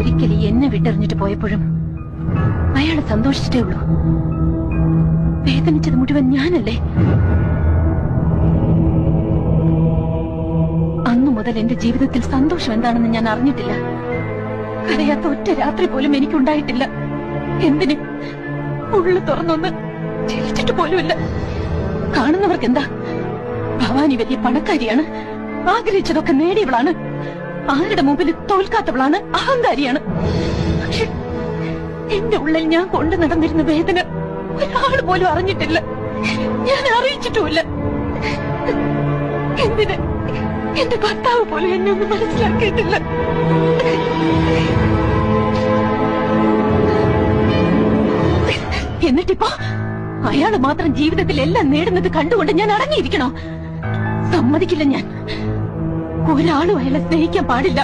ഒരിക്കലും എന്നെ വിട്ടെറിഞ്ഞിട്ട് പോയപ്പോഴും അയാൾ സന്തോഷിച്ചിട്ടേ ഉള്ളൂ. വേദനിച്ചത് മുഴുവൻ ഞാനല്ലേ? അന്നു മുതൽ എന്റെ ജീവിതത്തിൽ സന്തോഷം എന്താണെന്ന് ഞാൻ അറിഞ്ഞിട്ടില്ല. കരയാത്ത ഒറ്റ രാത്രി പോലും എനിക്കുണ്ടായിട്ടില്ല. എന്തിന്? ഉള്ളു തുറന്നൊന്ന് ചിരിച്ചിട്ട് പോലുമില്ല. കാണുന്നവർക്ക് എന്താ ഭവാനി വലിയ പണക്കാരിയാണ്. ആഗ്രഹിച്ചതൊക്കെ നേടിയവളാണ്. ആരുടെ മുമ്പിൽ തോൽക്കാത്തവളാണ് അഹങ്കാരിയാണ്. പക്ഷെ എന്റെ ഉള്ളിൽ ഞാൻ കൊണ്ടു നടന്നിരുന്ന വേദന ഒരാൾ പോലും അറിഞ്ഞിട്ടില്ല. ഞാൻ അറിയിച്ചിട്ടുമില്ല. എന്തിന് എന്റെ ഭർത്താവ് പോലും എന്നെ ഒന്നും മനസ്സിലാക്കിയിട്ടില്ല. എന്നിട്ടിപ്പോ അയാൾ മാത്രം ജീവിതത്തിൽ എല്ലാം നേടുന്നത് കണ്ടുകൊണ്ട് ഞാൻ അടങ്ങിയിരിക്കണോ? സമ്മതിക്കില്ല ഞാൻ. ഒരാളും അയാളെ സ്നേഹിക്കാൻ പാടില്ല.